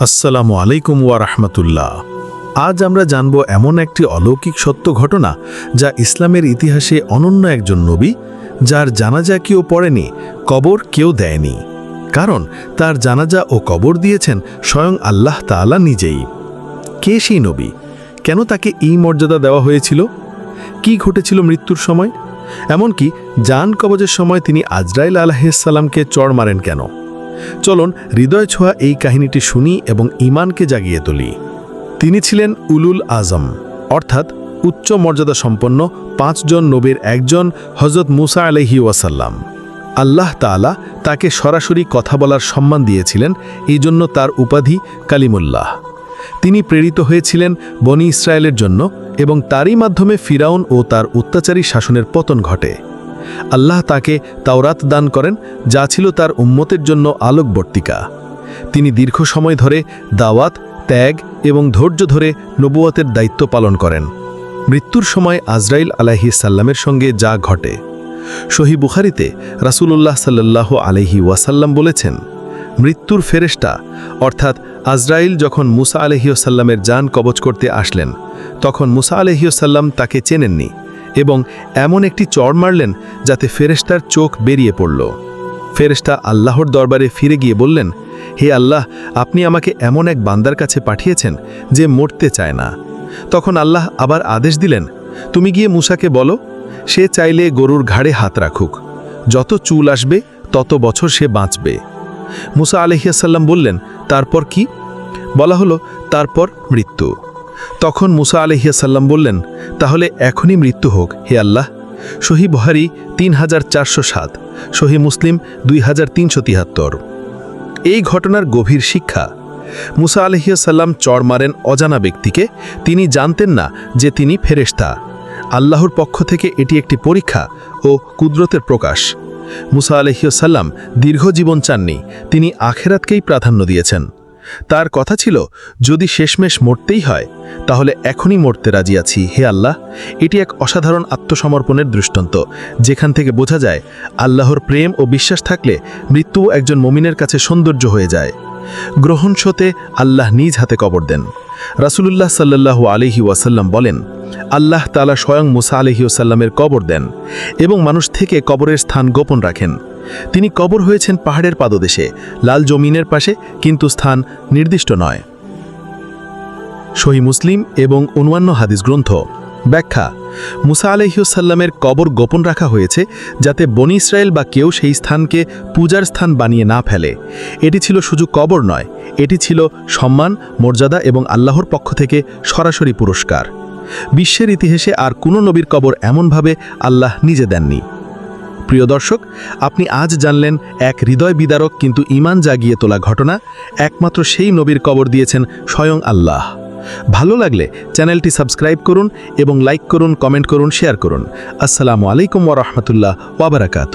আসসালামু আলাইকুম ওয়া রাহমাতুল্লাহ। আজ আমরা জানব এমন একটি অলৌকিক সত্য ঘটনা যা ইসলামের ইতিহাসে অনন্য একজন নবী, যার জানাজা কেউ পড়েনি, কবর কেউ দেয়নি। কারণ তার জানাজা ও কবর দিয়েছেন স্বয়ং আল্লাহ তাআলা নিজেই। কে সেই নবী? কেন তাকে এই মর্যাদা দেওয়া হয়েছিল? কি ঘটেছিল মৃত্যুর সময়? এমনকি জান কবজের সময় তিনি আজরাইল আলাহিসাল্লামকে চড় মারেন কেন? চলুন, হৃদয় ছোঁয়া এই কাহিনীটি শুনি এবং ইমানকে জাগিয়ে তুলি। তিনি ছিলেন উলুল আজম, অর্থাৎ উচ্চ মর্যাদা সম্পন্ন পাঁচজন নবীর একজন হজরত মুসা আলহি ওয়াসাল্লাম। আল্লাহ তাআলা তাকে সরাসরি কথা বলার সম্মান দিয়েছিলেন এই জন্য তার উপাধি কালিমুল্লাহ। তিনি প্রেরিত হয়েছিলেন বনি ইসরায়েলের জন্য এবং তারই মাধ্যমে ফিরাউন ও তার অত্যাচারী শাসনের পতন ঘটে। আল্লাহ তাকে তাওরাত দান করেন, যা ছিল তার উম্মতের জন্য আলোকবর্তিকা। তিনি দীর্ঘ সময় ধরে দাওয়াত, ত্যাগ এবং ধৈর্য ধরে নবুয়াতের দায়িত্ব পালন করেন। মৃত্যুর সময় আজরাইল আলাহি সাল্লামের সঙ্গে যা ঘটে। সহি বুখারিতে রাসূলুল্লাহ সাল্লাল্লাহু আলহি ওয়াসাল্লাম বলেছেন, মৃত্যুর ফেরেশতা, অর্থাৎ আজরাইল যখন মুসা আলহিউসাল্লামের যান কবচ করতে আসলেন, তখন মুসা আলহিউসাল্লাম তাকে চেনেননি। এবং এমন একটি চড় মারলেন যাতে ফেরেশতার চোখ বেরিয়ে পড়ল। ফেরেশতা আল্লাহর দরবারে ফিরে গিয়ে বললেন, হে আল্লাহ, আপনি আমাকে এমন এক বান্দার কাছে পাঠিয়েছেন যে মরতে চায় না। তখন আল্লাহ আবার আদেশ দিলেন, তুমি গিয়ে মুসাকে বলো, সে চাইলে গরুর ঘাড়ে হাত রাখুক। যত চুল আসবে, তত বছর সে বাঁচবে। মুসা আলহিয়াসাল্লাম বললেন, তারপর কি? বলা হলো, তারপর মৃত্যু। তখন মুসা আলহিয়াসাল্লাম বললেন, তাহলে এখনই মৃত্যু হোক, হে আল্লাহ। সহি বহারি তিন হাজার চারশো সাত সহি মুসলিম দুই হাজার তিনশো তিয়াত্তর। এই ঘটনার গভীর শিক্ষা। মুসা আলহিয়াসাল্লাম চড় মারেন অজানা ব্যক্তিকে, তিনি জানতেন না যে তিনি ফেরেশতা। আল্লাহর পক্ষ থেকে এটি একটি পরীক্ষা ও কুদরতের প্রকাশ। মুসা আলহিউসাল্লাম দীর্ঘ জীবন চাননি, তিনি আখেরাতকেই প্রাধান্য দিয়েছেন। তার কথা ছিল, যদি শেষমেশ মরতেই হয়, তাহলে এখনই মরতে রাজি আছি, হে আল্লাহ। এটি এক অসাধারণ আত্মসমর্পণের দৃষ্টান্ত, যেখান থেকে বোঝা যায়, আল্লাহর প্রেম ও বিশ্বাস থাকলে মৃত্যু একজন মমিনের কাছে সৌন্দর্য হয়ে যায়। গ্রহণ শোতে আল্লাহ নিজ হাতে কবর দেন। রাসুলুল্লাহ সাল্লাল্লাহু আলিহি ওয়াসাল্লাম বলেন আল্লাহ তালা স্বয়ং মুসা আলহি ওসাল্লামের কবর দেন এবং মানুষ থেকে কবরের স্থান গোপন রাখেন। তিনি কবর হয়েছেন পাহাড়ের পাদদেশে, লাল জমিনের পাশে, কিন্তু স্থান নির্দিষ্ট নয়। সহি মুসলিম এবং অন্যান্য হাদিস গ্রন্থ। ব্যাখ্যা, মুসা আলহিউসাল্লামের কবর গোপন রাখা হয়েছে যাতে বনি ইসরায়েল বা কেউ সেই স্থানকে পূজার স্থান বানিয়ে না ফেলে। এটি ছিল শুধু কবর নয়, এটি ছিল সম্মান, মর্যাদা এবং আল্লাহর পক্ষ থেকে সরাসরি পুরস্কার। বিশ্বের ইতিহাসে আর কোনো নবীর কবর এমনভাবে আল্লাহ নিজে দেননি। প্রিয় দর্শক, আপনি আজ জানলেন, এক হৃদয় বিদারক কিন্তু ইমান জাগিয়ে তোলা ঘটনা একমাত্র সেই নবীর কবর দিয়েছেন স্বয়ং আল্লাহ। ভালো লাগলে চ্যানেলটি সাবস্ক্রাইব করুন এবং লাইক করুন, কমেন্ট করুন, শেয়ার করুন। আসসালামু আলাইকুম ওরহমতুল্লাহ ওয়াবারাকাত